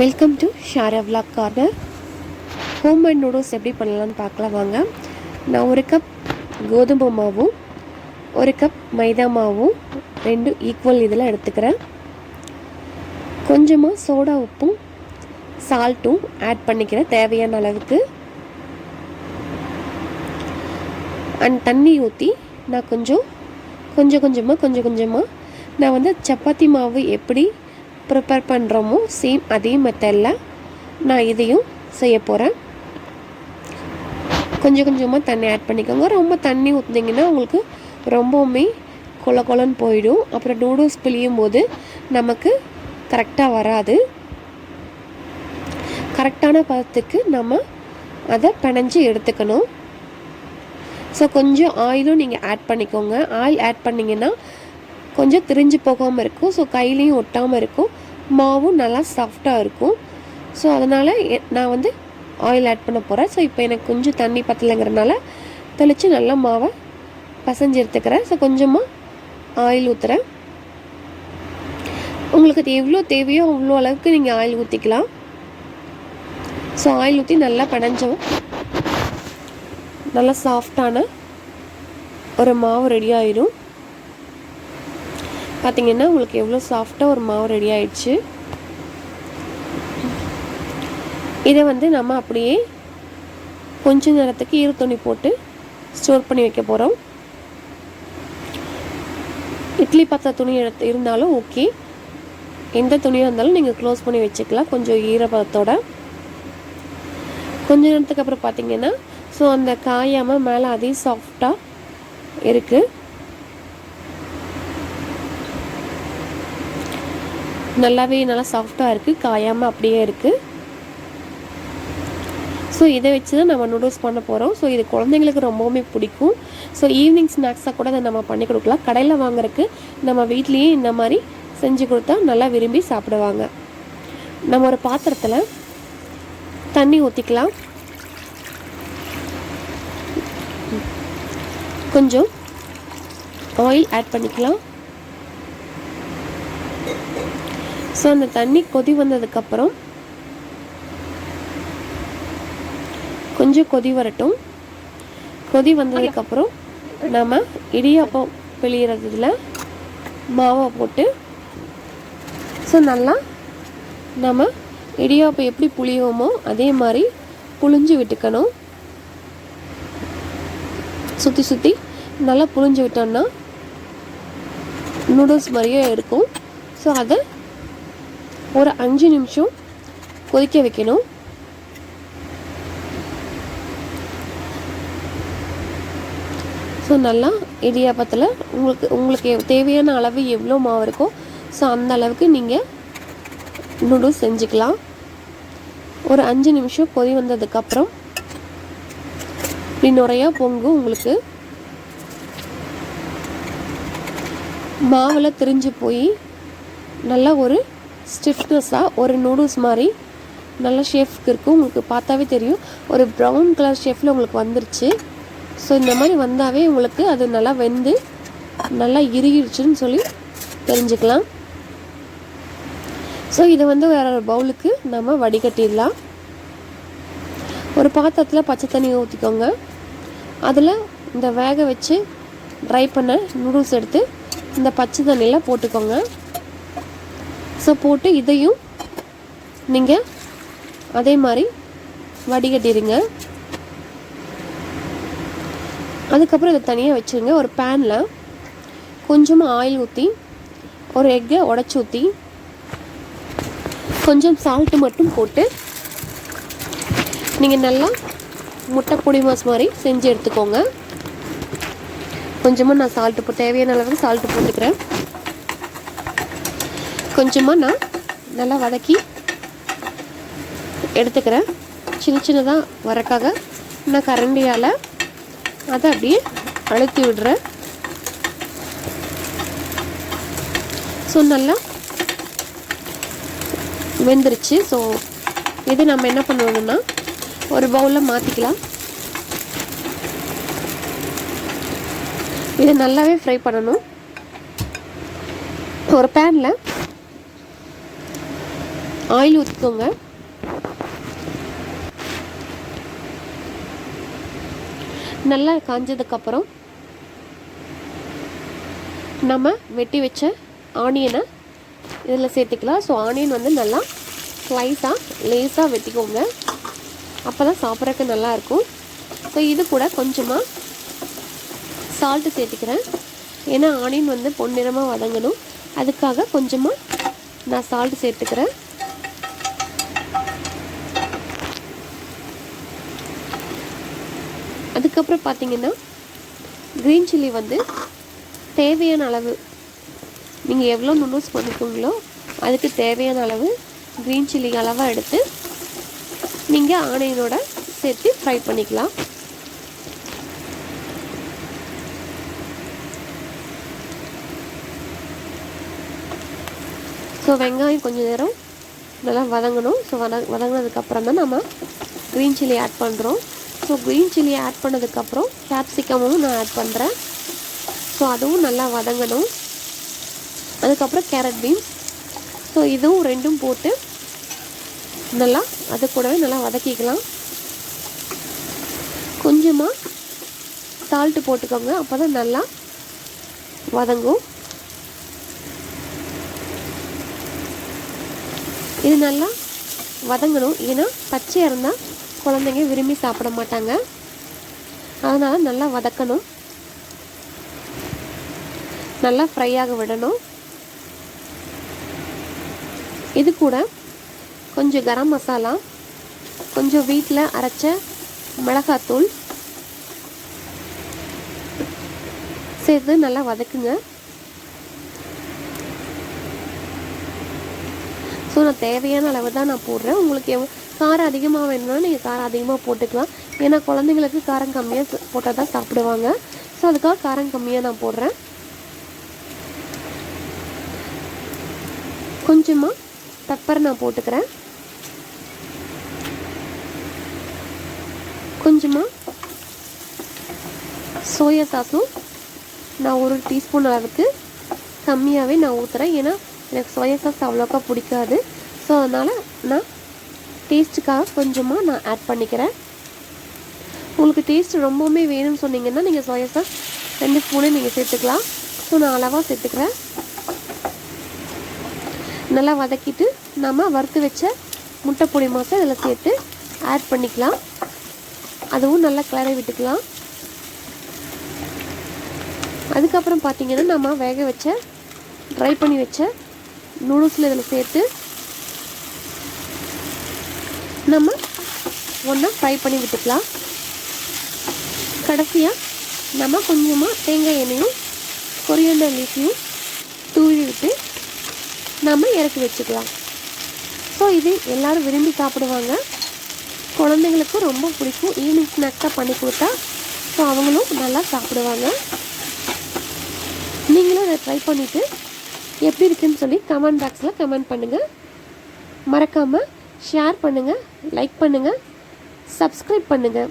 Welcome to Shara vlog corner homemade noodles எப்படி பண்ணலான்னு பார்க்கலாம் வாங்க. நான் ஒரு கப் கோதுமை மாவும் ஒரு கப் மைதா மாவும் ரெண்டும் ஈக்குவல் இதில் எடுத்துக்கிறேன். கொஞ்சமாக சோடா உப்பும் சால்ட்டும் ஆட் பண்ணிக்கிறேன் தேவையான அளவுக்கு. அண்ட் தண்ணி ஊற்றி நான் கொஞ்சம் கொஞ்சம் கொஞ்சமாக கொஞ்சம் கொஞ்சமாக நான் வந்து சப்பாத்தி மாவு எப்படி ப்ரிப்பேர் பண்ணுறோமோ சேம் அதே மெத்தடில் நான் இதையும் செய்ய போகிறேன் கொஞ்சம் கொஞ்சமாக தண்ணி ஆட் பண்ணிக்கோங்க. ரொம்ப தண்ணி ஊற்றுனீங்கன்னா உங்களுக்கு ரொம்பவுமே கொல கொலன்னு போயிடும். அப்புறம் நூடுல்ஸ் பிழியும் போது நமக்கு கரெக்டாக வராது. கரெக்டான பதத்துக்கு நம்ம அதை பிணைஞ்சு எடுத்துக்கணும். ஸோ கொஞ்சம் ஆயிலும் நீங்கள் ஆட் பண்ணிக்கோங்க. ஆயில் ஆட் பண்ணிங்கன்னா கொஞ்சம் திரிஞ்சு போகாமல் இருக்கும். ஸோ கையிலையும் ஒட்டாமல் இருக்கும். மாவும் நல்லா சாஃப்டாக இருக்கும். ஸோ அதனால் நான் வந்து ஆயில் ஆட் பண்ண போகிறேன் ஸோ இப்போ எனக்கு கொஞ்சம் தண்ணி பத்தலைங்கிறனால தெளித்து நல்லா மாவை பசைஞ்சு எடுத்துக்கிறேன். ஸோ கொஞ்சமாக ஆயில் ஊற்றுறேன் உங்களுக்கு அது எவ்வளோ தேவையோ அவ்வளோ அளவுக்கு நீங்கள் ஆயில் ஊற்றிக்கலாம் ஸோ ஆயில் ஊற்றி நல்லா படைஞ்சோம் நல்லா சாஃப்டான ஒரு மாவு ரெடி ஆயிடும் பார்த்தீங்கன்னா உங்களுக்கு எவ்வளோ சாஃப்டாக ஒரு மாவு ரெடி ஆயிடுச்சு. இதை வந்து நம்ம அப்படியே கொஞ்ச நேரத்துக்கு ஈர துணி போட்டு ஸ்டோர் பண்ணி வைக்க போகிறோம் இட்லி பத்த துணி எடுத்து இருந்தாலும் ஓகே எந்த துணியாக இருந்தாலும் நீங்கள் க்ளோஸ் பண்ணி வச்சுக்கலாம். கொஞ்சம் ஈரப்பதத்தோட. கொஞ்ச நேரத்துக்கு அப்புறம் பார்த்தீங்கன்னா ஸோ அந்த காயாமல் மேலே அதே சாஃப்டாக இருக்குது நல்லாவே நல்லா சாஃப்டாக இருக்குது காயாமல் அப்படியே இருக்குது ஸோ இதை வச்சு தான் நம்ம நூடுல்ஸ் பண்ண போகிறோம் ஸோ இது குழந்தைங்களுக்கு ரொம்பவுமே பிடிக்கும். ஸோ ஈவினிங் ஸ்நாக்ஸாக கூட அதை நம்ம பண்ணி கொடுக்கலாம். கடையில் வாங்குறதுக்கு நம்ம வீட்லேயே இந்த மாதிரி செஞ்சு கொடுத்தா நல்லா விரும்பி சாப்பிடுவாங்க. நம்ம ஒரு பாத்திரத்தில் தண்ணி ஊற்றிக்கலாம் கொஞ்சம் ஆயில் ஆட் பண்ணிக்கலாம். ஸோ அந்த தண்ணி கொதி வந்ததுக்கப்புறம் கொஞ்சம் கொதி வரட்டும். கொதி வந்ததுக்கப்புறம் நம்ம இடியாப்பம் பிழியறதுல மாவை போட்டு ஸோ நல்லா நம்ம இடியாப்பம் எப்படி புளியோமோ அதே மாதிரி புளிஞ்சு விட்டுக்கணும். சுற்றி சுற்றி நல்லா புளிஞ்சு விட்டோம்னா நூடுல்ஸ் மாதிரியே இருக்கும். ஸோ அதை ஒரு அஞ்சு நிமிஷம் கொதிக்க வைக்கணும். ஸோ நல்லா இடியாப்பத்தில் உங்களுக்கு உங்களுக்கு தேவையான அளவு எவ்வளோ மாவு இருக்கோ ஸோ அந்த அளவுக்கு நீங்கள் நூடுல்ஸ் செஞ்சுக்கலாம். ஒரு அஞ்சு நிமிஷம் கொதி வந்ததுக்கப்புறம் இப்படி நிறையா பொங்கும் உங்களுக்கு மாவில் திரிஞ்சு போய் நல்லா ஒரு ஸ்டிஃப்னஸ்ஸாக ஒரு நூடுல்ஸ் மாதிரி நல்ல ஷேஃப்க்கு இருக்கும் உங்களுக்கு பார்த்தாவே தெரியும். ஒரு ப்ரௌன் கலர் ஷேஃபில் உங்களுக்கு வந்துருச்சு. ஸோ இந்த மாதிரி வந்தாவே உங்களுக்கு அது நல்லா வெந்து நல்லா இறுகிடுச்சுன்னு சொல்லி தெரிஞ்சுக்கலாம். ஸோ இதை வந்து வேற ஒரு பவுலுக்கு நம்ம வடிகட்டிடலாம். ஒரு பாத்திரத்தில் பச்சை தண்ணி ஊற்றிக்கோங்க அதில் இந்த வேக வச்சு ட்ரை பண்ண நூடுல்ஸ் எடுத்து இந்த பச்சை தண்ணியில் போட்டுக்கோங்க. ஸோ போட்டு இதையும் நீங்கள் அதே மாதிரி வடிகட்டிடுங்க. அதுக்கப்புறம் இதை தனியாக வச்சுருங்க. ஒரு பேனில் கொஞ்சமாக ஆயில் ஊற்றி ஒரு எக்கை உடச்சி ஊற்றி கொஞ்சம் சால்ட்டு மட்டும் போட்டு நீங்கள் நல்லா முட்டை பொடி மாஸ் மாதிரி செஞ்சு எடுத்துக்கோங்க. கொஞ்சமாக நான் சால்ட்டு போ தேவையான அளவுக்கு சால்ட்டு போட்டுக்கிறேன். கொஞ்சமாக நான் நல்லா வதக்கி எடுத்துக்கிறேன். சின்ன சின்னதாக வரக்காக நான் கரண்டியால் அதை அப்படியே அழுத்தி விடுறேன். ஸோ நல்லா வெந்துருச்சு. ஸோ இது நம்ம என்ன பண்ணுவோம்னா ஒரு பவுலில் மாற்றிக்கலாம் இதை நல்லாவே ஃப்ரை பண்ணணும். ஒரு பேனில் ஆயில் ஊற்றிக்கோங்க நல்லா காஞ்சதுக்கப்புறம் நம்ம வெட்டி வச்ச ஆனியனை இதில் சேர்த்துக்கலாம். ஸோ ஆனியன் வந்து நல்லா ஸ்லைஸாக லேஸாக வெட்டிக்கோங்க. அப்போ தான் சாப்பிட்றதுக்கு நல்லாயிருக்கும் ஸோ இது கூட கொஞ்சமாக சால்ட்டு சேர்த்துக்கிறேன். ஏன்னா ஆனியன் வந்து பொன்னிறமாக வதங்கணும். அதுக்காக கொஞ்சமாக நான் சால்ட்டு சேர்த்துக்கிறேன். அதுக்கப்புறம் பார்த்தீங்கன்னா க்ரீன் சில்லி வந்து தேவையான அளவு நீங்கள் எவ்வளோ நூடுல்ஸ் பண்ணிக்கோங்களோ அதுக்கு தேவையான அளவு க்ரீன் சில்லி அளவாக எடுத்து நீங்கள் ஆனியனோட சேர்த்து ஃப்ரை பண்ணிக்கலாம். ஸோ வெங்காயம் கொஞ்சம் நேரம் நல்லா வதங்கணும். ஸோ வத வதங்கினதுக்கப்புறம் தான் நம்ம க்ரீன் சில்லி ஆட் பண்ணுறோம் ஸோ க்ரீன் சில்லி ஆட் பண்ணதுக்கப்புறம் கேப்சிகமும் நான் ஆட் பண்ணுறேன் ஸோ அதுவும் நல்லா வதங்கணும். அதுக்கப்புறம் கேரட் பீன்ஸ் ஸோ இதுவும் ரெண்டும் போட்டு நல்லா அது கூடவே நல்லா வதக்கிக்கலாம். கொஞ்சமாக சால்ட்டு போட்டுக்கோங்க. அப்போ தான் நல்லா வதங்கும். இது நல்லா வதங்கணும். ஏன்னா பச்சையாக இருந்தால் குழந்தைங்க விரும்பி சாப்பிட மாட்டாங்க. அதனால் நல்லா வதக்கணும். நல்லா ஃப்ரை ஆக விடணும். இது கூட கொஞ்சம் கரம் மசாலா கொஞ்சம் வீட்டில் அரைச்ச மிளகாத்தூள் சேர்த்து நல்லா வதக்குங்க. ஸோ நான் தேவையான அளவு தான் நான் போடுறேன். உங்களுக்கு எவ் காரம் அதிகமாக வேணும்னா நீங்கள் காரம் அதிகமாக போட்டுக்கலாம். ஏன்னா குழந்தைங்களுக்கு காரம் கம்மியாக போட்டால் தான் சாப்பிடுவாங்க. ஸோ அதுக்காக காரம் கம்மியாக நான் போடுறேன். கொஞ்சமாக பெப்பர் நான் போட்டுக்கிறேன். கொஞ்சமாக சோயா சாஸும் நான் ஒரு டீஸ்பூன் அளவுக்கு கம்மியாகவே நான் ஊற்றுறேன் ஏன்னா எனக்கு சோயா சாஸ் அவ்வளோக்கா பிடிக்காது. ஸோ அதனால் நான் டேஸ்ட்டுக்காக கொஞ்சமாக நான் ஆட் பண்ணிக்கிறேன். உங்களுக்கு டேஸ்ட் ரொம்பவுமே வேணும்னு சொன்னீங்கன்னா நீங்கள் சோயா சாஸ் ரெண்டு ஸ்பூனே நீங்கள் சேர்த்துக்கலாம். ஸோ நான் அளவாக சேர்த்துக்கிறேன். நல்லா வதக்கிட்டு நம்ம வறுத்து வச்ச முட்டை பொடி மாதம் இதில் சேர்த்து ஆட் பண்ணிக்கலாம். அதுவும் நல்லா கிளறி விட்டுக்கலாம். அதுக்கப்புறம் பார்த்தீங்கன்னா நம்ம வேக வச்ச ட்ரை பண்ணி வச்ச நூடுல்ஸில் இதில் சேர்த்து நம்ம ஒன்றா ஃப்ரை பண்ணி விட்டுக்கலாம். கடைசியாக நம்ம கொஞ்சமாக தேங்காய் எண்ணெயும் கொரியண்டர் லீஃபையும் தூவி விட்டு நம்ம இறக்கி வச்சுக்கலாம். ஸோ இது எல்லோரும் விரும்பி சாப்பிடுவாங்க. குழந்தைங்களுக்கும் ரொம்ப பிடிக்கும். ஈவினிங் ஸ்நாக்ஸாக பண்ணி கொடுத்தா ஸோ அவங்களும் நல்லா சாப்பிடுவாங்க. நீங்களும் இதை ட்ரை பண்ணிவிட்டு எப்படி இருக்குன்னு சொல்லி கமெண்ட் பாக்ஸில் கமெண்ட் பண்ணுங்கள் மறக்காமல் ஷேர் பண்ணுங்கள் லைக் பண்ணுங்கள் சப்ஸ்கிரைப் பண்ணுங்கள்